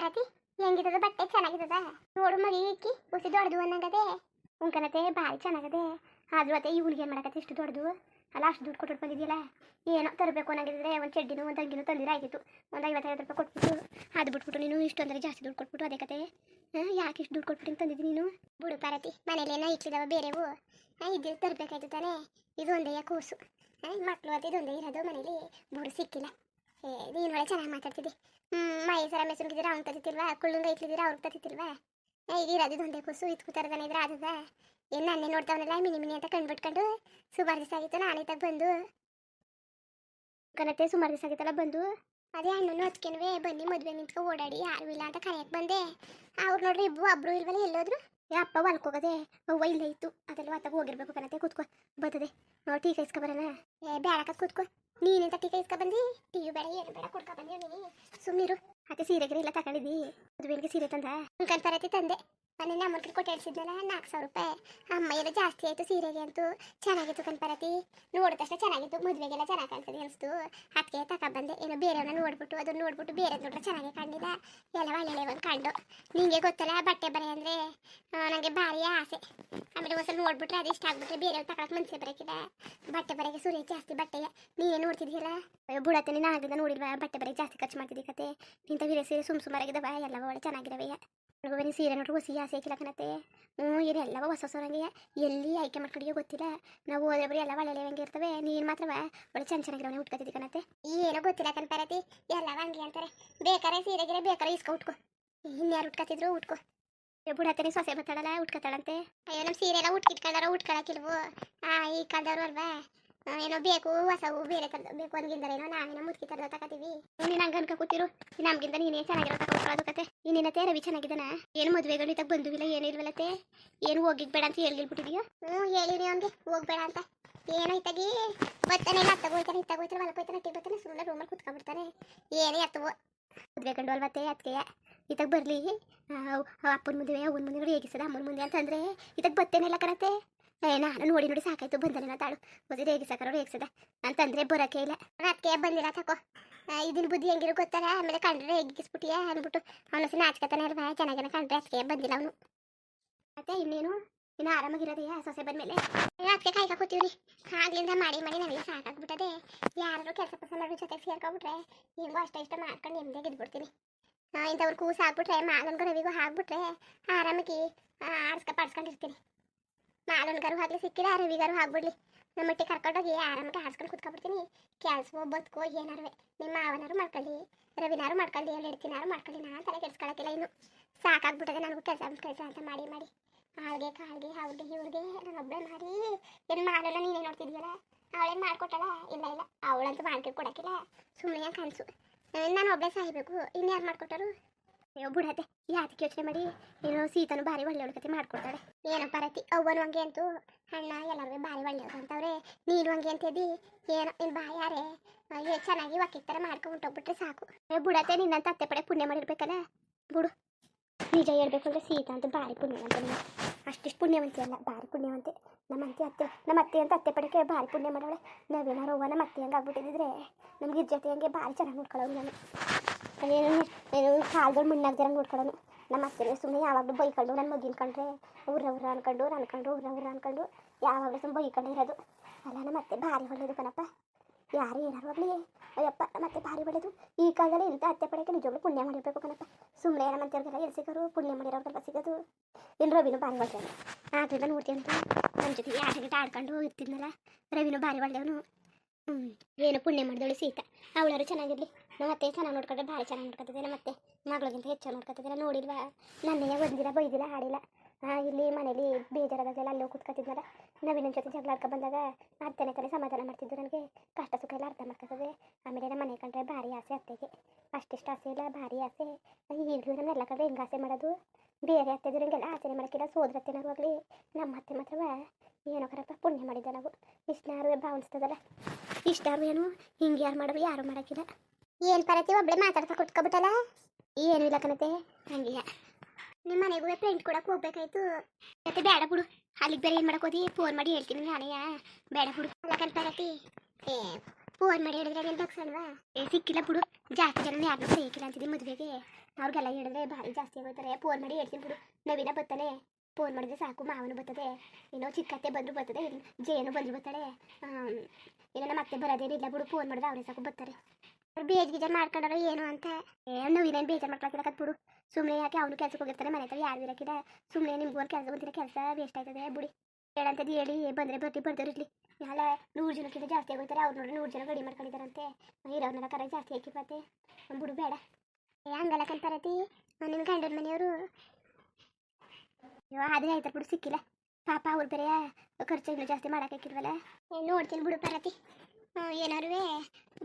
ಪಾರತಿ ಹೆಂಗಿದದ ಬಟ್ಟೆ ಚೆನ್ನಾಗಿದದ? ನೋಡು ಮಗಿ ಇಕ್ಕಿ ಉಸಿ ದೊಡ್ಡದು ಅನ್ನಂಗದೆ. ಉಂಕನತೆ ಭಾರಿ ಚೆನ್ನಾಗದೆ. ಆದ್ರೂ ಅತ್ತೆ ಇವ್ನಿಗೆ ಏನು ಮಾಡಕತ್ತೆ ಇಷ್ಟು ದೊಡ್ಡದು. ಅಲ್ಲ, ಅಷ್ಟು ದುಡ್ಡು ಕೊಟ್ಟು ಬಂದಿದ್ಯಲ್ಲ? ಏನೋ ತರಬೇಕು ಅನ್ನಂಗಿದ್ರೆ ಒಂದು ಚಡ್ಡಿನೂ, ಒಂದು ಅಂಗಿನೂ ತಂದಿರ ಆಗಿತ್ತು ಒಂದು ಐವತ್ತೈದು ರೂಪಾಯಿ ಕೊಟ್ಬಿಟ್ಟು ಅದು ಬಿಟ್ಬಿಟ್ಟು ನೀನು ಇಷ್ಟು ಅಂದರೆ ಜಾಸ್ತಿ ದುಡ್ಡು ಕೊಟ್ಬಿಟ್ಟು ಅದೇ ಕತೆ ಯಾಕೆ ಇಷ್ಟು ದುಡ್ಡು ಕೊಟ್ಬಿಟ್ಟು ಹಿಂಗೆ ತಂದಿದ್ದೀನಿ ನೀನು? ಬಿಡು ಪಾರತಿ ಮನೇಲೇನೋ ಇಟ್ಟಿದ್ದಾವೆ ಬೇರೆವು? ಇದ್ದು ತರಬೇಕಾಯ್ತು ತಾನೇ. ಇದು ಒಂದೇ ಕೂಸು ಮಕ್ಕಳು ಅದು ಇದೊಂದೇ ಇರೋದು ಮನೇಲಿ. ಬುಡು ಸಿಕ್ಕಿಲ್ಲ. ಏ, ನೀನು ಒಳ್ಳೆ ಚೆನ್ನಾಗಿ ಮಾತಾಡ್ತಿದ್ದಿ. ಹ್ಞೂ ಮಹೇಶ್ವರ ಮೆಸನ್ಗಿದ್ದೀರ ಅವ್ನು ತತ್ತಿಲ್ವಾ ಕುಳ್ಳುಂಗ ಇಟ್ಲಿದ್ದೀರ? ಅವ್ರಿಗೆ ತತ್ತಿಲ್ವಾ ಈಗ ಇರೋದು ಒಂದೇ ಕೂಸು, ಇದು ಕೂತಾರದಾನೆ ಇದ್ರೆ ಆದದ? ಏನು ನನ್ನೇ ನೋಡ್ತಾವನಲ್ಲ, ಮಿನಿ ಮಿನಿ ಅಂತ ಕಂಡ್ಬಿಟ್ಕೊಂಡು ಸುಮಾರು ದಿವಸ ಆಗಿತ್ತು, ನಾನು ತಗ ಬಂದು. ಕನತೆ ಸುಮಾರು ದಿವಸ ಆಗಿತ್ತಲ್ಲ, ಬಂದು. ಅದೇ ಹಣ್ಣು ಹಚ್ಕೆನುವೆ ಬನ್ನಿ, ಮದುವೆ ನಿಂತ್ಕೊ ಓಡಾಡಿ, ಯಾರು ಇಲ್ಲ ಅಂತ ಕರೆಯಕ್ಕೆ ಬಂದೆ. ಅವ್ರು ನೋಡ್ರಿ ಇಬ್ಬರು ಅಬ್ರು ಇಲ್ವಲ್ಲ ಎಲ್ಲೋದ್ರು? ಏ, ಅಪ್ಪ ಹೊಲ್ಕ್ ಹೋಗೋದೆ ಅವ್ವ ಇಲ್ಲ ಇತ್ತು. ಅದೆಲ್ಲ ಅತ್ತಾಗ ಹೋಗಿರ್ಬೇಕು ಕನತೆ ಕೂತ್ಕೋ. ಬರ್ತದೆ ನೋಡಿ ಟೀ ಕೈಸ್ಕೊ ಏ ಬೇಡಕ್ಕ ಕೂತ್ಕೋ. ನೀನೆಂತ ತಟ್ಟಿ ಕೈಸ್ಕೊ ಬಂದಿ? ಟಿವಿ ಬೇಡ, ಏನು ಬೇಡ, ಕೊಡ್ಕೊ ಬಂದಿ ನೀನು ಸುಮ್ಮನಿರು ಅದೇ ಸೀರೆಗೆ ಇಲ್ಲ ತಗೊಂಡಿದ್ದಿ ಮದುವೆಗೆ ಸೀರೆ ತಂದ. ಅಂಕಲ್ ಪರತಿ ತಂದೆ. ಮೊನ್ನೆ ಅಮ್ಮನ ಕೊಟ್ಟು ಹೇಳ್ಸಿದ್ನಲ್ಲ, ನಾಲ್ಕು ಸಾವಿರ ರೂಪಾಯಿ. ಅಮ್ಮ ಎಲ್ಲ ಜಾಸ್ತಿ ಆಯಿತು ಸೀರೆಗೆ ಅಂತೂ. ಚೆನ್ನಾಗಿತ್ತು ಕಣ್ಪರತಿ ನೋಡಿದ ತಕ್ಷಣ ಚೆನ್ನಾಗಿತ್ತು. ಮದುವೆಗೆಲ್ಲ ಚೆನ್ನಾಗಿ ಕಾಣ್ತದೆ ಅನಿಸ್ತು. ಅದಕ್ಕೆ ತಗೊಬಂದೆ ಏನೋ ಬೇರೆಯವ್ರನ್ನ ನೋಡ್ಬಿಟ್ಟು, ಅದನ್ನ ನೋಡ್ಬಿಟ್ಟು ಬೇರೆ ನೋಡ್ರೆ ಚೆನ್ನಾಗಿ ಕಾಣಲಿಲ್ಲ ಎಲ್ಲ ಒಳ್ಳೆ ಒಂದು ಕಂಡು. ನಿಮಗೆ ಗೊತ್ತಲ್ಲ, ಬಟ್ಟೆ ಬರೆ ಅಂದರೆ ನನಗೆ ಭಾರಿ ಆಸೆ. ಆಮೇಲೆ ಒಂದ್ಸಲ ನೋಡ್ಬಿಟ್ರೆ ಅದು ಇಷ್ಟ ಆಗ್ಬಿಟ್ರೆ ಬೇರೆಯವ್ರು ತಗೊಳಕ್ಕೆ ಮನಸ್ಸೇ ಬರೋಕಿದೆ ಬಟ್ಟೆ ಬರೆಗೆ ಸೂರ್ಯ ಜಾಸ್ತಿ ಬಟ್ಟೆಗೆ. ನೀನೇ ನೋಡ್ತಿದ್ದೀಯಲ್ಲ ಅಯ್ಯೋ, ಬುಡತ್ತೆ ನೀನು ಆಗಿದ್ದ ನೋಡಿಲ್ವಾ? ಬಟ್ಟೆ ಬರೆ ಜಾಸ್ತಿ ಖರ್ಚು ಮಾಡ್ತಿದ್ದಿ ಕತೆ. ನಿಂತ ವೀರ ಸೀರೆ ಸುಮ್ ಸುಮಾರಾಗಿದ್ದಾವೆ ಎಲ್ಲ ಒಳ್ಳೆ ಚೆನ್ನಾಗಿದ್ದಾವೆ ನೀ ಸೀರೆ ನೋಡ್ರಿ ಹೊಸಿ ಆಸೆ ಹಾಕಿಲ್ಲ ಕಣತ್ತೆ ಹ್ಞೂ ಎಲ್ಲವ ಹೊಸ ಹೊಸರಂಗೆ ಎಲ್ಲಿ ಆಯ್ಕೆ ಮಾಡ್ಕೊಂಡಿಯೋ ಗೊತ್ತಿಲ್ಲ. ನಾವು ಹೋದ್ರೆ ಬರೀ ಎಲ್ಲ ಒಳ್ಳೆ ಹಂಗೆ ಇರ್ತವೆ. ನೀನು ಮಾತ್ರ ಒಳ್ಳೆ ಚೆನ್ನ ಚೆನ್ನಾಗಿರೋನೆ ಉಟ್ಕೊತಿದ್ದಿ ಕಣತ್ತೆ. ಏನೋ ಗೊತ್ತಿಲ್ಲ ಕಣ್ಪರತಿ ಎಲ್ಲ ಹಂಗೆ ಅಂತಾರೆ. ಬೇಕಾರೆ ಸೀರೆಗಿರೆ ಬೇಕಾರೆ ಇಸ್ಕೊ, ಉಟ್ಕೋ. ಇನ್ಯಾರು ಉಟ್ಕೊತಿದ್ರು ಉಟ್ಕೋ. ಬುಡತ್ತೆ ಸೊಸೆ ಬತ್ತಾಳಲ್ಲ, ಉಟ್ಕೊತಾಳಂತೆ. ಅಯ್ಯೋ ನಮ್ಮ ಸೀರೆ ಎಲ್ಲ ಉಟ್ಕಿಟ್ಕೊಂಡಾರ, ಉಟ್ಕೊಳಕಿಲ್ವು? ಆ, ಈ ಕಾಲದವ್ರು ಅಲ್ವಾ? ಏನೋ ಬೇಕು ಹೊಸವು ಬೇರೆ ಥರದ ಬೇಕು ಅನ್ಗಿಂದರೇನೋ ನಾವೇನೋ ಮುದುಕಿ ಥರದ ತಗೋತೀವಿ ನೀನು ಹಂಗೆ ಅನ್ಕೊ ಕೂತಿರು. ನಮ್ಗಿಂತ ನೀನೇ ಚೆನ್ನಾಗಿರೋ ತಗೊಳ್ಳೋದು ಕತೆ. ನೀನೇನತ್ತೆ ರವಿ ಚೆನ್ನಾಗಿದ್ದಾನ? ಏನು ಮದುವೆಗಳು ಇತ್ತಾಗ ಬಂದುವಿಲ್ಲ, ಏನು ಇಲ್ವಲ್ಲತ್ತೆ ಏನು ಹೋಗಿ ಬೇಡ ಅಂತ ಹೇಳ್ಬಿಟ್ಟಿದೀಯೋ ಹ್ಞೂ ಹೇಳಿರಿ ಅವ್ನಿಗೆ ಹೋಗ್ಬೇಡ ಅಂತ. ಏನೋ ಇತ್ತಾಗಿ? ಬರ್ತಾನೆ ಇಲ್ಲ ಅತ್ತಾಗ ಹೋಯ್ತಾನೆ, ಇತ್ತಾಗ ಹೋಗ್ತಾನೆ ಹೊಲಕ್ಕೆ ಹೋಗ್ತಾನೆ ಅಟ್ಟಿಗೆ ಬರ್ತಾನೆ ಸುಮ್ಮನೆ ರೂಮಲ್ಲಿ ಕುತ್ಕೊಂಡ್ಬಿಡ್ತಾನೆ. ಏನೇ ಅತ್ತವು ಮದುವೆ ಕಂಡು ಅಲ್ವತ್ತೆ ಅದಕ್ಕೆ ಇತ್ತಾಗ ಬರಲಿ. ಅಪ್ಪನ ಮದುವೆ ಅವನ ಮುಂದೆ ಹೇಗಿಸದ ಅಮ್ಮನ ಮುಂದೆ ಅಂತಂದ್ರೆ, ಇತ್ತಾಗ ಬತ್ತೇನೆಲ್ಲ ಕರತ್ತೆ ಏ ನಾನು ನೋಡಿ ನೋಡಿ ಸಾಕಾಯ್ತು, ಬಂದನೆ ತಾಳು ಮದುವೆ ಹೇಗಿಸಕರ ಹೇಗಿಸದ? ಅಂತಂದ್ರೆ ಬರೋಕೆ ಇಲ್ಲ. ಅದಕ್ಕೆ ಬಂದಿಲ್ಲ, ತಕೋ. ಇದನ್ನ ಇದನ್ ಬುದ್ಧಿ ಹೆಂಗಿರೋ ಗೊತ್ತಲ್ಲ, ಆಮೇಲೆ ಕಂಡ್ರೆ ಹೇಗಿಸ್ಬಿಟ್ಟಿಯ ಅಂದ್ಬಿಟ್ಟು ಅವನಸಿ ನಾಚ್ಕತಾನೆ ಅಲ್ವಾ ಚೆನ್ನಾಗಿನ ಕಂಡ್ರೆ ಅದಕ್ಕೆ ಬಂದಿಲ್ಲ ಅವನು. ಮತ್ತೆ ಇನ್ನೇನು? ಇನ್ನು ಆರಾಮಾಗಿರೋದೆಯಾ ಸೊಸೆ ಬಂದ್ಮೇಲೆ? ಅದಕ್ಕೆ ಕಾಯ್ಕ ಕೂತೀವಿ ಆಗ್ಲಿಂದ ಮಾಡಿ ಮಾಡಿ ನನಗೆ ಸಾಕಾಗ್ಬಿಟ್ಟದೆ. ಯಾರು ಕೆಲಸ ಪಸಲ ಜೊತೆ ಸೇರ್ಕೊಬಿಟ್ರೆ ಹಿಂಗೂ ಅಷ್ಟ ಇಷ್ಟ ಮಾಡ್ಕೊಂಡು ನೆಮ್ಮದಿಯಾಗಿ ಇದ್ಬಿಡ್ತೀನಿ. ಇಂಥವ್ರು ಕೂಸು ಹಾಕ್ಬಿಟ್ರೆ ಮಾಗನ್ಗೂ ರವಿಗೂ ಹಾಕ್ಬಿಟ್ರೆ ಆರಾಮಾಗಿ ಆಡ್ಸ್ಕ ಪಾಡ್ಸ್ಕೊಂಡಿರ್ತೀನಿ. ಮಾಲನ್ಗಾರು ಹಾಕ್ಲಿ ಸಿಕ್ಕಿಲ್ಲ ರವಿಗಾರು ನಮ್ಮ ಮಟ್ಟಿ ಕರ್ಕೊಂಡೋಗಿ ಆರಾಮಾಗಿ ಹಾಡ್ಸ್ಕೊಂಡು ಕುತ್ಕೊಬಿಡ್ತೀನಿ ಕೆಲ್ಸವೋ ಬದುಕೋ, ಏನಾರು ನಿಮ್ಮ ಮಾವನಾರು ಮಾಡ್ಕೊಳ್ಳಿ, ರವಿನಾರು ಮಾಡ್ಕೊಳ್ಳಿ ಎರಡು ಹೆಡ್ತಿನಾರು ಮಾಡ್ಕೊಳ್ಳಿ ನಾನು ತಲೆ ಕೆಡ್ಸ್ಕೊಳಕ್ಕಿಲ್ಲ ಇನ್ನು. ಸಾಕಾಗ್ಬಿಟ್ಟದೆ ನನಗೂ ಕೆಲಸ ಕೆಲಸ ಅಂತ ಮಾಡಿ ಮಾಡಿ. ಆಳ್ಗೆ ಕಾಳ್ಗೆ ಅವ್ರಿಗೆ ಇವ್ರಿಗೆ ನಾನೊಬ್ಬಳೆ ಮಾಡಿ ಏನು ಮಾಡಲ್ಲ ನೀನೇ ನೋಡ್ತಿದ್ಯಲ್ಲ? ಅವಳೇನು ಮಾಡ್ಕೊಟ್ಟಲ್ಲ ಇಲ್ಲ ಇಲ್ಲ. ಅವಳಂತೂ ಮಾಡ್ಕೊಂಡು ಕೊಡಕ್ಕಿಲ್ಲ ಸುಮ್ಮನೆ ಕನಸು ನಾನು ಒಬ್ಬಳೆ ಸಾಯ್ಬೇಕು. ಇನ್ಯಾರು ಮಾಡ್ಕೊಟ್ಟರು? ಬುಡತ್ತೆ ಯಾತಕ್ಕೆ ಯೋಚನೆ ಮಾಡಿ ಏನೋ ಸೀತನು ಭಾರಿ ಒಳ್ಳೆ ಕತೆ ಮಾಡ್ಕೊಡ್ತಾಳೆ. ಏನಪ್ಪ ರತಿ, ಅವ್ವನು ಹಂಗೆ ಅಂತೂ. ಅಣ್ಣ ಎಲ್ಲರಿಗೂ ಭಾರಿ ಒಳ್ಳೆಯವ್ರು ಅಂತವ್ರೆ. ನೀನು ಹಂಗೆ ಹೇಳಿ ಏನೋ ನಿನ್ನ ಬಾಯಾರೆ ಅಯ್ಯೋ ಚೆನ್ನಾಗಿ ಒಕ್ಕಿ ಥರ ಮಾಡ್ಕೊಂಡು ಹೋಗ್ಬಿಟ್ರೆ ಸಾಕು. ಏ ಬುಡತೆ ನಿನ್ನಂತ ಅತ್ತೆ ಪಡೆ ಪುಣ್ಯ ಮಾಡಿರ್ಬೇಕಲ್ಲ? ಬುಡು. ನಿಜ ಹೇಳ್ಬೇಕು ಅಂದ್ರೆ ಸೀತಾ ಅಂತ ಭಾರಿ ಪುಣ್ಯವಂತ ಅಷ್ಟಿಷ್ಟು ಪುಣ್ಯವಂತೆ ಅಲ್ಲ, ಭಾರಿ ಪುಣ್ಯವಂತೆ. ನಮ್ಮ ಅತ್ತೆ ಅತ್ತೆ, ನಮ್ಮ ಅತ್ತೆ ಅಂತ ಅತ್ತೆ ಪಡಕ್ಕೆ ಭಾರಿ ಪುಣ್ಯ ಮಾಡವಳೆ. ನಾವೇನಾರು ಅವ್ವ ನಮ್ಮ ಅತ್ತೆ ಹಂಗೆ ನಮ್ಗೆ ಜೊತೆ ಹಂಗೆ ಭಾರಿ ಚೆನ್ನಾಗಿ ನೋಡ್ಕೊಳ್ಳೋದು ನಾನು. ಏನು ಏನು ಮುಣ್ಣಾಗ್ದಿರಂಗೆ ನೋಡ್ಕೊಳ್ಳೋನು ನಮ್ಮ ಅತ್ತೆನೇ ಸುಮ್ಮನೆ ಯಾವಾಗಲೂ ಬೈಕೊಂಡು ನನ್ನ ಮಗಿನ ಕಂಡ್ರೆ ಊರ ಊರ ಅನ್ಕೊಂಡು ಅನ್ಕೊಂಡು ಉರ್ರ ಊರ ಅನ್ಕೊಂಡು, ಯಾವಾಗಲೂ ಸುಮ್ಮನೆ ಬೈಕೊಂಡು ಇರೋದು. ಅಲ್ಲ, ನಮ್ಮ ಅತ್ತೆ ಭಾರಿ ಒಳ್ಳೇದು ಕಣಪ್ಪ. ಯಾರು ಏನಾರು ಅಯ್ಯಪ್ಪ ಮತ್ತೆ ಭಾರಿ ಒಳ್ಳೇದು. ಈ ಕಾಲದಲ್ಲಿ ಇಂಥ ಅತ್ತೆ ಪಡೆಯಕ್ಕೆ ನಿಜವಾಗ್ಲೂ ಪುಣ್ಯ ಮಾಡಿರ್ಬೇಕು ಕಣಪ್ಪ. ಸುಮ್ಮನೆ ನಮ್ಮ ಅಂತೆಯವ್ರಿಗೆಲ್ಲ ಎಲ್ಲಿ ಸಿಗೋರು ಪುಣ್ಯ ಮಾಡಿರೋರ್ಗೆಲ್ಲ ಸಿಗೋದು ಇನ್ನು ರವಿನೂ ಭಾರಿ ಒಳ್ಳೆಯವನು. ಆದ್ರಿಂದ ನೋಡ್ತೀನಿ ಅಂತ. ನಮ್ಮ ಜೊತೆ ಆಟ ಗಿಟ ಆಡ್ಕೊಂಡು ಇರ್ತಿದ್ನಲ್ಲ, ರವಿನೂ ಭಾರಿ ಒಳ್ಳೆಯವನು. ಹ್ಞೂ ಏನು ಪುಣ್ಯ ಮಾಡಿದವಳು ಸೀತಾ. ಅವಳಾರು ಚೆನ್ನಾಗಿರಲಿ. ನಮ್ಮ ಅತ್ತೆ ಚೆನ್ನಾಗಿ ನೋಡ್ಕೊಂಡ್ರೆ ಭಾಳ ಚೆನ್ನಾಗಿ ನೋಡ್ಕೊತಿದ್ದೆ. ನಮ್ಮ ಅತ್ತೆ ಮಗಳಿಗಿಂತ ಹೆಚ್ಚು ನೋಡ್ಕೊತಿದ್ದೆ. ನೋಡಿಲ್ವಾ? ನನ್ನೇ ಒಂದಿಲ್ಲ ಬೈದಿಲ್ಲ ಹಾಡಿಲ್ಲ. ಇಲ್ಲಿ ಮನೇಲಿ ಬೇಜಾರಾದಾಗೆಲ್ಲ ಅಲ್ಲೋ ಕೂತ್ಕೊತಿದ್ನಲ್ಲ. ನವೀನ ಜೊತೆ ಜಗಳ ಬಂದಾಗ ಅತ್ತೆನೇ ತಾನೇ ಸಮಾಧಾನ ಮಾಡ್ತಿದ್ದು. ನನಗೆ ಕಷ್ಟ ಸುಖ ಎಲ್ಲ ಅರ್ಥ ಮಾಡ್ಕೊತದೆ. ಆಮೇಲೆ ನಮ್ಮ ಮನೆ ಕಂಡ್ರೆ ಭಾರಿ ಆಸೆ ಅತ್ತೆಗೆ. ಅಷ್ಟಿಷ್ಟು ಆಸೆ ಇಲ್ಲ, ಭಾರಿ ಆಸೆ. ಈಗಲೂ ನಮ್ಮ ಎಲ್ಲ ಕಡೆ ಹೆಂಗೆ ಆಸೆ ಮಾಡೋದು? ಬೇರೆ ಅತ್ತೆದ್ರು ಹಿಂಗೆಲ್ಲ ಆಚರಣೆ ಮಾಡೋಕ್ಕಿಲ್ಲ. ಸೋದರತ್ತೆನಾರು ಆಗಲಿ. ನಮ್ಮ ಅತ್ತೆ ಮಾತ್ರವ? ಏನೋ ಕರಪ್ಪ, ಪುಣ್ಯ ಮಾಡಿದ್ದೆ ನಾವು. ಇಷ್ಟಾರು ಭಾವಿಸ್ತದಲ್ಲ. ಇಷ್ಟಾರು ಏನು? ಹಿಂಗೆ ಯಾರು ಮಾಡೋರು ಯಾರು ಮಾಡೋಕ್ಕಿಲ್ಲ. ಏನು ಪರತಿ ಒಬ್ಳೆ ಮಾತಾಡ್ತಾ ಕುತ್ಕೊಬಿಟ್ಟಲ್ಲ? ಏನು ಇಲ್ಲ ಕಣತೆ ಹಂಗಿಲ್ಲ ನಿಮ್ಮ ಮನೆಗೂ ಫ್ರೆಂಡ್ ಕೊಡಕ್ಕೆ ಹೋಗ್ಬೇಕಾಯ್ತು. ಮತ್ತೆ ಬೇಡ ಬಿಡು. ಅಲ್ಲಿಗೆ ಬೇರೆ ಏನು ಮಾಡಕ್ ಹೋದಿ? ಫೋನ್ ಮಾಡಿ ಹೇಳ್ತೀನಿ ನಾನೇ ಬೇಡ ಬಿಡು. ಅಲ್ಲ ಪರತಿ, ಏ ಫೋನ್ ಮಾಡಿ ಹೇಳಿದ್ರೆ ನೀನು ಬಗ್ಸಲ್ವಾ ಏ, ಸಿಕ್ಕಿಲ್ಲ ಬಿಡು. ಜಾಸ್ತಿ ಜನ ಯಾರನ್ನೂ ಸೇಕಿಲ್ಲ ಅಂತಿದ್ದೆ ಮದುವೆಗೆ. ಅವ್ರಿಗೆಲ್ಲ ಹೇಳಿದ್ರೆ ಭಾರಿ ಜಾಸ್ತಿ ಆಗೋತಾರೆ ಫೋನ್ ಮಾಡಿ ಹೇಳ್ತೀನಿ ಬಿಡು. ನವೀನ ಬರ್ತಾನೆ ಫೋನ್ ಮಾಡಿದ್ರೆ ಸಾಕು, ಮಾವನು ಬರ್ತದೆ. ಏನೋ ಚಿಕ್ಕತ್ತೆ ಬಂದ್ರು ಬರ್ತದೆ, ಜೇನು ಬಂದ್ರು ಬರ್ತಾಳೆ. ಏನೋ ನಮ್ಮ ಅತ್ತೆ ಬರೋದೇನಿಲ್ಲ ಬಿಡು. ಫೋನ್ ಮಾಡಿದ್ರೆ ಅವರೇ ಸಾಕು ಬರ್ತಾರೆ ಬೇಜ್ ಗೀಜರ್ ಮಾಡ್ಕೊಂಡಾರ ಏನು ಅಂತ ಏ ನವೀನೇನು ಬೇಜಾರು ಮಾಡ್ಕೊಳಕ್ಕಿಲ್ಲ ಬಿಡು. ಸುಮ್ಮನೆ ಯಾಕೆ ಅವನು ಕೆಲ್ಸಕ್ಕೆ ಹೋಗಿರ್ತಾನೆ, ಮನೆ ಹತ್ರ ಯಾರು ಇರಕ್ಕಿಲ್ಲ ಸುಮ್ಮನೆ ನಿಮ್ಗೂ ಕೆಲಸ ಒಂದಿನ ಕೆಲಸ ವೇಸ್ಟ್ ಆಯ್ತದೆ, ಬಿಡಿ. ಹೇಳಂತದ್ದು ಹೇಳಿ, ಬಂದರೆ ಬರ್ತಿ ಬರ್ತಾರೆ ಇರ್ಲಿ. ಎಲ್ಲ ನೂರು ಜನಕ್ಕಿಂತ ಜಾಸ್ತಿ ಆಗೋಯ್ತಾರೆ, ಅವ್ರು ನೋಡಿ ನೂರು ಜನ ಗಡಿ ಮಾಡ್ಕೊಂಡಿದ್ದಾರಂತೆ. ಇರೋರ್ನೆಲ್ಲ ಕರ ಜಾಸ್ತಿ ಹಾಕಿಪ್ಪತ್ತೆ ಬಿಡು, ಬೇಡ. ಏ, ಹಂಗಲ್ಲ ಕಂತಾರತಿ ನಿಮ್ಮ ಗಂಡನ ಮನೆಯವರು. ಅಯ್ಯೋ ಅದೇ ಆಯ್ತಾರೆ ಬಿಡು, ಸಿಕ್ಕಿಲ್ಲ. ಪಾಪ ಅವ್ರು ಬೇರೆ ಖರ್ಚು ಇನ್ನೂ ಜಾಸ್ತಿ ಮಾಡೋಕ್ಕಾಕಿಲ್ವಲ್ಲ ನೋಡ್ತೀನಿ ಬಿಡು ಪರತಿ ಏನಾರು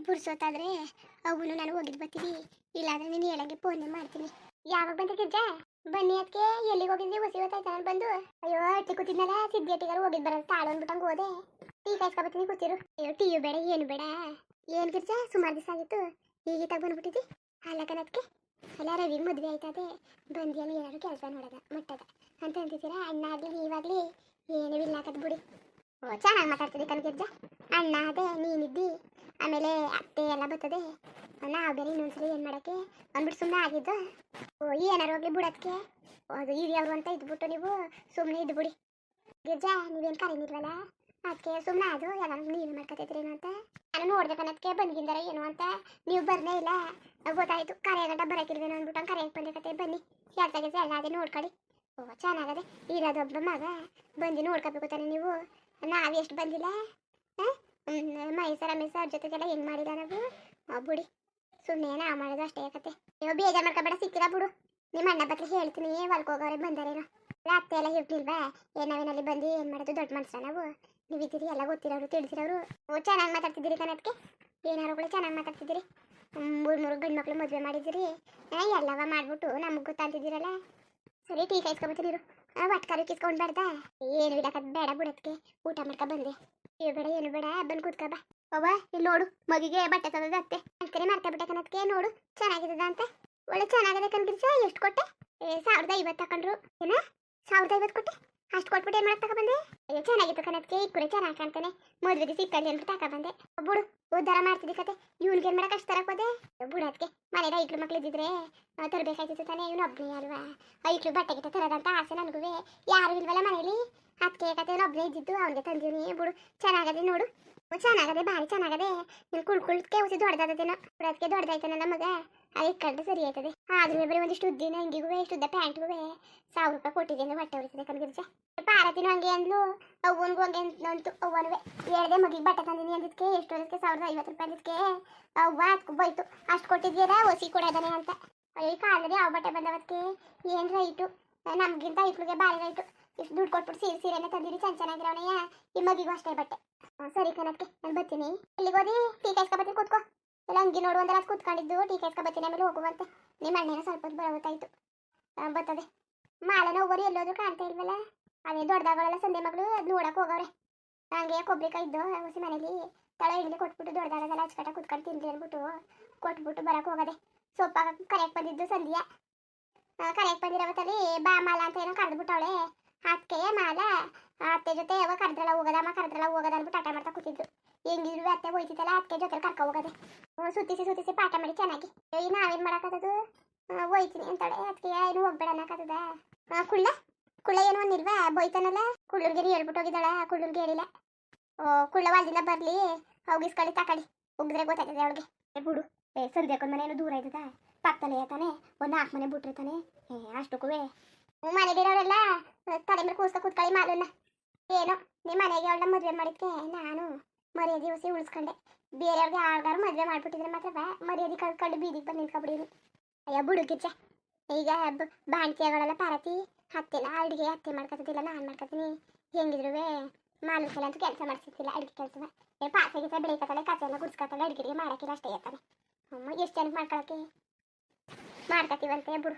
ಪುರ್ಸೋತಾದ್ರೆ ಅವನು ನಾನು ಹೋಗಿದ್ ಬರ್ತೀನಿ. ಇಲ್ಲಾಂದ್ರೆ ನೀನು ಹೇಳಂಗೆ ಫೋನ್ ಮಾಡ್ತೀನಿ. ಯಾವಾಗ ಬಂದ ಗಿರ್ಜಾ ಬನ್ನಿ ಅದಕ್ಕೆ ಎಲ್ಲಿಗೆ ಹೋಗಿದ್ವಿ ಹೊಸಿ ಹೊತ್ತಾಯ್ತು ನಾನು ಬಂದು? ಅಯ್ಯೋ ಅಟ್ಟಿ ಕೂತಿದ್ನಲ್ಲ. ಸಿದ್ಧೇಟಿಗಾರು ಹೋಗಿದ್ ಬರೋದು ತಾಳು ಅಂದ್ಬಿಟ್ಟಂಗೆ ಹೋದೆ. ಟೀ ಬರ್ತೀನಿ ಕೂತಿರು. ಅಯ್ಯೋ, ಟೀಯು ಬೇಡ, ಏನು ಬೇಡ. ಏನು ಗಿರ್ಜ ಸುಮಾರು ದಿವಸ ಆಗಿತ್ತು. ಈಗೀತಾಗ ಬಂದ್ಬಿಟ್ಟಿದ್ದಿ? ಅಲ್ಲ ಕಣಕ್ಕೆ ಅಲ್ಲ, ರವಿಗೆ ಮದುವೆ ಆಯ್ತದೆ ಬಂದಿಯಲ್ಲಿ, ಏನಾದ್ರು ಕೆಲಸ ನೋಡದ, ಮಟ್ಟದ. ಅಂತ ಅಂತಿದ್ದೀರಾ? ಅಣ್ಣ ಆಗಲಿ ನೀವಾಗಲಿ? ಏನೂ ಇಲ್ಲ ಹಾಕದ್ ಬಿಡಿ ಓ, ಚೆನ್ನಾಗಿ ಮಾತಾಡ್ತಿದ್ದಿ ಕಣ್ಗಿರ್ಜ ಅಣ್ಣ ಅದೇ ನೀನಿದ್ದಿ ಆಮೇಲೆ ಅತ್ತೆ ಎಲ್ಲ ಬರ್ತದೆ. ನಾವು ಬೇರೆ ಇನ್ನೊಂದ್ಸಲಿ ಏನು ಮಾಡೋಕ್ಕೆ? ಅಂದ್ಬಿಟ್ಟು ಸುಮ್ಮನೆ ಆಗಿದ್ದು. ಏನಾರು ಹೋಗ್ಲಿ ಬಿಡೋದಕ್ಕೆ ಅದು ಹಿರಿಯವರು ಅಂತ ಇದ್ಬಿಟ್ಟು ನೀವು ಸುಮ್ಮನೆ ಇದ್ಬಿಡಿ ಗಿರ್ಜಾ, ನೀವೇನು ಕರೀನಿಲ್ವಲ್ಲ ಅದಕ್ಕೆ ಸುಮ್ಮನೆ ಅದು ಎಲ್ಲ ನೀನು ಮಾಡ್ಕೊತಿದ್ರೇನು ಅಂತ? ನಾನು ನೋಡ್ದೆ ಅನ್ನೋದಕ್ಕೆ ಬಂದಿದ್ದಾರೆ ಏನು ಅಂತ. ನೀವು ಬರಲೇ ಇಲ್ಲ. ಗೊತ್ತಾಯ್ತು ಕರೆ ಗಂಟ ಬರೋಕಿಲ್ವೇನೋ ಅಂದ್ಬಿಟ್ಟು ಕರೆಯಕ್ಕೆ ಬಂದೆ ಕತೆ ಬನ್ನಿ ಹೇಳ್ತಾಗೆ ಎಲ್ಲ ಅದೇ ನೋಡ್ಕೊಳ್ಳಿ. ಓ, ಚೆನ್ನಾಗದೆ ಇರೋದೊಬ್ಬ ಮಗ. ಬಂದು ನೋಡ್ಕೋಬೇಕು ತಾನೆ ನೀವು. ನಾವು ಎಷ್ಟು ಬಂದಿಲ್ಲ? ಮೈಸೂರು ಮೈಸರ ಅವ್ರ ಜೊತೆಗೆಲ್ಲ ಹೆಂಗೆ ಮಾಡಿದ ನಾವು ಬಿಡಿ. ಸುಮ್ಮನೆ ನಾವು ಮಾಡೋದು ಅಷ್ಟೇ ಕತೆ. ನೀವು ಬೇಜಾರು ಮಾಡ್ಕೊಬೇಡ ಸಿಕ್ಕಿರ ಬಿಡು. ನಿಮ್ಮ ಅಣ್ಣ ಬಗ್ಗೆ ಹೇಳ್ತೀನಿ ಹೊಲ್ಕ್ ಹೋಗೋರೆ ಬಂದಾರೇನೋ. ಇಲ್ಲ, ಅತ್ತೆ ಎಲ್ಲ ಹಿಟ್ಟಿಲ್ವಾ ಏನ್ ನಾವೇನಲ್ಲಿ ಬಂದು ಏನು ಮಾಡೋದು, ದೊಡ್ಡ ಮನ್ಸ ನಾವು? ನೀವು ಇದ್ದೀರಿ, ಎಲ್ಲ ಗೊತ್ತಿರೋರು, ತಿಳಿಸಿರೋರು. ಓ, ಚೆನ್ನಾಗಿ ಮಾತಾಡ್ತಿದ್ದೀರಿ ಕಣದಕ್ಕೆ ಏನಾರುಗಳು ಚೆನ್ನಾಗಿ ಮಾತಾಡ್ತಿದ್ದೀರಿ. ಮೂರು ಮೂರು ಗಂಡು ಮಕ್ಳು ಮದುವೆ ಮಾಡಿದ್ದೀರಿ. ಎಲ್ಲವ ಮಾಡ್ಬಿಟ್ಟು ನಮಗೆ ಗೊತ್ತಾಗ್ತಿದ್ದೀರಲ್ಲ? ಸರಿ, ಟೀ ಕಾಯಿಸ್ಕೊಬತ್ತೀನಿ ಇರು. ಒಟ್ಕಾರು ಕಿಸ್ಕೊಂಡು ಬರ್ದ? ಏನು ಇಡಕ್ಕೆ ಬೇಡ ಬಿಡೋದಕ್ಕೆ ಊಟ ಮಾಡ್ಕೊ ಬಂದೆ. ಏನು ಬೇಡ ಏನು ಬೇಡ, ಬಂದು ಕೂತ್ಕೊ ಬಾ. ಇಲ್ಲಿ ನೋಡು, ಮಗಿಗೆ ಬಟ್ಟೆ ತಂದದ ಅತ್ತೆ. ಅಂಕರೆ ಮಾಡ್ತಾ ಬಿಟ್ಟೆ ಕನಕ್ಕೆ ನೋಡು, ಚೆನ್ನಾಗಿದ್ದದ ಅಂತ. ಒಳ್ಳೆ ಚೆನ್ನಾಗಿದೆ ಕಣ್ಗಿರ್ಸ ಎಷ್ಟು ಕೊಟ್ಟೆ? ಏ, ಸಾವಿರದ ಐವತ್ತು ತಕೊಂಡ್ರು. ಏನ? ಸಾವಿರದ ಐವತ್ತು ಕೊಟ್ಟೆ? ಅಷ್ಟು ಕೊಟ್ಬಿಟ್ಟು ಏನು ಮಾಡಕ್ ಬಂದೆ ಅಯ್ಯೋ, ಚೆನ್ನಾಗಿತ್ತು ಕಣತ್ಕೆ ಇಕ್ಕುರೆ ಚೆನ್ನಾಗಿ ಕಾಣ್ತಾನೆ. ಮದುವೆಗೆ ಸಿಕ್ಕಲ್ಲಿ ತಕ ಬಂದೆ ಬಿಡು ಉದ್ಧಾರ ಮಾಡ್ತಿದ್ದಿ ಕತೆ. ಇವ್ನಿಗೆ ಏನು ಮಾಡಕ್ಕೆ ಅಷ್ಟು ತರಕ್ ಹೋದೆ? ಅದಕ್ಕೆ ಮನೇಲಿ ಐಕ್ಳು ಮಕ್ಳು ಇದ್ದಿದ್ರೆ ತರಬೇಕಾಗಿತ್ತು ತಾನೇ, ಇವನು ಒಬ್ಬನೇ ಅಲ್ವಾ? ಐಕ್ಳು ಬಟ್ಟೆ ತರದಂತ ತರೋದಂತ ಆಸೆ ನನಗೂ ಯಾರು ಇಲ್ವಲ್ಲ ಮನೇಲಿ ಅದಕ್ಕೆ ಕತೆ ಒಬ್ಬನೇ ಇದ್ದಿದ್ದು ಅವನಿಗೆ ತಂದೀನಿ ಬಿಡು. ಚೆನ್ನಾಗದೆ ನೋಡು. ಚೆನ್ನಾಗದೆ ಭಾರಿ ಚೆನ್ನಾಗದೆ. ನೀನು ಕುಳ್ಕುಳ್ಕೆ ಉಸಿ ದೊಡ್ಡದಾದೇನೋ ಅದಕ್ಕೆ ದೊಡ್ಡದಾಯ್ತಾನಲ್ಲ ಮಗ. ಅದು ಇಕ್ಕಂಡ್ರೆ ಸರಿ ಆಯ್ತದೆ. ಆದ್ರೂ ಬರೀ ಒಂದಿಷ್ಟು ಉದ್ದಿನ ಅಂಗಿಗೂ ಇಷ್ಟುದ್ದ ಪ್ಯಾಂಟ್ಗೂ ಸಾವಿರ ರೂಪಾಯಿ ಕೊಟ್ಟಿದ್ದೆ ಬಟ್ಟೆ ಹೊಟ್ಟೆ ಉಳಿತದೆ ಕಣ್ಗಿರ್ಜ ಪಾರತಿನೂ ಹಂಗೆ ಅಂದ್ಲು. ಅವ್ವನ್ಗೂ ಹಂಗೆ ಅಂತು ಅವ್ವನುವೆ. ಹೇಳ್ದೆ ಮಗಿಗೆ ಬಟ್ಟೆ ತಂದಿನಿ ಅಂದಿದ್ಕೆ, ಎಷ್ಟು ಅದಕ್ಕೆ ಸಾವಿರದ ಐವತ್ತು ರೂಪಾಯಿ ಅಂದಿದ್ಕೆ. ಅವ್ವ ಅದಕ್ಕೂ ಬೈತು ಅಷ್ಟು ಕೊಟ್ಟಿದ್ದೀರಾ ಒಸಿ ಕೊಡೋದನೆ ಅಂತ. ಅಯ್ಯೋ ಕಾಲದಲ್ಲಿ ಯಾವ ಬಟ್ಟೆ ಬಂದವತ್ಕೆ ಏನು ರೈಟು? ನಮಗಿಂತ ಇಟ್ಲಿಗೆ ಭಾರಿ ರೈಟು. ಇಷ್ಟು ದುಡ್ಡು ಕೊಟ್ಬಿಟ್ಟು ಸೀರೆ, ಸೀರೆನೇ ತಂದಿರಿ ಚೆನ್ನ ಚೆನ್ನಾಗಿರೋಣಯ್ಯ ಈ ಮಗಿಗೂ ಅಷ್ಟೇ ಬಟ್ಟೆ. ಸರಿ ಕಣಕ್ಕೆ ನಾನು ಬರ್ತೀನಿ. ಇಲ್ಲಿಗೆ ಹೋದಿ? ಟೀ ಕಾಯಿಸ್ಕೊಬತ್ತೀನಿ ಕೂತ್ಕೋ. ಇಲ್ಲ, ಹಂಗೆ ನೋಡು ಅಂದ್ರೆ ಅದು ಕೂತ್ಕೊಂಡಿದ್ದು. ಟೀ ಕಾಯಿಸ್ಕೊಬತ್ತೀನಿ ಆಮೇಲೆ ಹೋಗುವಂತೆ. ನಿಮ್ಮ ಅಣ್ಣ ಸ್ವಲ್ಪ ಹೊತ್ತು ಬರ್ತದೆ. ಮಾಳೆನ ಒಬ್ಬರು ಎಲ್ಲೋದ್ರು ಕಾಣ್ತಾ ಇಲ್ವಲ್ಲ? ಅದೇ ದೊಡ್ಡದಾಗಳೆಲ್ಲ ಸಂದೆ ಮಗಳು ಅದು ನೋಡಕ್ಕೆ ಹೋಗವ್ರೆ. ಹಂಗೆ ಕೊಬ್ಬರಿಕಾಯಿ ಇದ್ದು, ಹೊಸ ಮನೇಲಿ ತಳ ಇಡ್ಲಿ ಕೊಟ್ಬಿಟ್ಟು ದೊಡ್ಡದಾಗದೆಲ್ಲ ಅಚ್ಚಕಟ ಕೂತ್ಕೊಂಡು ತಿಂದ್ರಿ ಅಂದ್ಬಿಟ್ಟು ಕೊಟ್ಬಿಟ್ಟು ಬರಕ್ಕೆ ಹೋಗದೆ. ಸೊಪ್ಪಾಗ ಕರೆಯಕ್ಕೆ ಬಂದಿದ್ದು ಸಂಧ್ಯಾ. ಕರೆಯಕ್ಕೆ ಬಂದಿರೋವತ್ತಲ್ಲಿ ಬಾ ಮಾಲ ಅಂತ ಏನೋ ಕರೆದ್ಬಿಟ್ಟವಳೆ. ಅದಕ್ಕೆ ಮಾಲ ಆ ಅತ್ತೆ ಜೊತೆ ಯಾವಾಗ ಕರೆದ್ರಲ್ಲ ಹೋಗೋದಮ್ಮ ಕರೆದ್ರಲ್ಲ ಹೋಗೋದ ಅಂದ್ಬಿಟ್ಟು ಆಟ ಮಾಡ್ತಾ ಕೂತಿದ್ದು ಹೆಂಗಿದ್ರು ಅತ್ತೆ ಹೋಯ್ತಿತ್ತಲ್ಲ ಅದಕ್ಕೆ ಜೊತೆ ಕರ್ಕ ಹೋಗೋದೆ. ಸುತ್ತಿಸಿ ಸುತ್ತಿಸಿ ಪಾಠ ಮಾಡಿ ಚೆನ್ನಾಗಿ. ಈ ನಾವೇನು ಮಾಡೋಕ್ಕತ್ತದು ಹೋಯ್ತೀನಿ ಅಂತಾಳೆ. ಅದಕ್ಕೆ ಏನು ಹೋಗ್ಬೇಡ ಅನ್ನಕತ್ತದ. ಕುಳ್ಳ? ಕುಳ್ಳ ಏನು ಒಂದಿಲ್ವಾ ಬೋಯ್ತಾನಲ್ಲ? ಕುಳ್ಳುರ್ಗೇರಿ ಹೇಳ್ಬಿಟ್ಟು ಹೋಗಿದ್ದಾಳ ಕುಳ್ಳೂರ್ಗೆ ಹೇಳಿಲ್ಲ. ಓ, ಕುಳ್ಳ ವಾಲ್ದಿನ ಬರಲಿ, ಹೋಗಿಸ್ಕೊಳ್ಳಿ, ತಕೊಳ್ಳಿ. ಉಗಿದ್ರೆ ಗೊತ್ತಾಗ್ತದೆ ಅವಳಿಗೆ. ಬಿಡು. ಏ, ಸಂಧ್ಯಾಕೊಂದು ಮನೆ ಏನು ದೂರ ಇದ್ದದ. ಪಕ್ಕದಲ್ಲೇ ತಾನೆ, ಒಂದು ನಾಲ್ಕು ಮನೆ ಬಿಟ್ಟಿರ್ತಾನೆ ಏ, ಅಷ್ಟಕ್ಕೂ ಮನೆಗಿರೋರೆಲ್ಲ ತಲೆ ಮೇಲೆ ಕೂಸ್ಕೊ ಕೂತ್ಕೊಳ್ಳಿ ಮಾಲನ್ನ ಏನೋ ನಿಮ್ಮ ಮನೆಗೆ ಅವಳ ಮದುವೆ ಮಾಡಿದ್ಕೆ ನಾನು ಮರ್ಯಾದಿ ಉಸಿ ಉಳಿಸ್ಕೊಂಡೆ. ಬೇರೆಯವ್ರಿಗೆ ಆಳ್ಗಾರು ಮದುವೆ ಮಾಡ್ಬಿಟ್ಟಿದ್ರೆ ಮಾತ್ರ ಮರ್ಯಾದೆ ಕಳ್ಕೊಂಡು ಬೀದಿಗೆ ಬಂದು ನಿಂತ್ಕೊಬಿಡಿನು ಅಯ್ಯ ಬಿಡು ಈಗ ಬಾಣ್ತಿಯಗಳೆಲ್ಲ ಪಾರತಿ ಹತ್ತೆಲ್ಲ ಅಡುಗೆ ಅತ್ತೆ ಮಾಡ್ಕೊತಿದ್ದಿಲ್ಲ ನಾನು ಮಾಡ್ಕೊತೀನಿ ಹೆಂಗಿದ್ರು ಮಾಲೂಸಲ್ಲ ಅಂತೂ ಕೆಲಸ ಮಾಡಿಸ್ತಿಲ್ಲ ಅಡುಗೆ ಕೆಲಸ ಏ ಪಾಸ ಗೀಸ ಬೆಳಿಕತ್ತಾಳೆ ಕಸ ಎಲ್ಲ ಗುಡ್ಸ್ಕೊತಾಳೆ ಅಡುಗೆಗೆ ಮಾಡೋಕ್ಕಿಲ್ಲ ಅಷ್ಟೇ ಇರ್ತಾನೆ ಅಮ್ಮ, ಎಷ್ಟು ಜನಕ್ಕೆ ಮಾಡ್ಕೊಳಕ್ಕೆ? ಮಾಡ್ಕೊತೀವಂತೆ ಬಿಡು.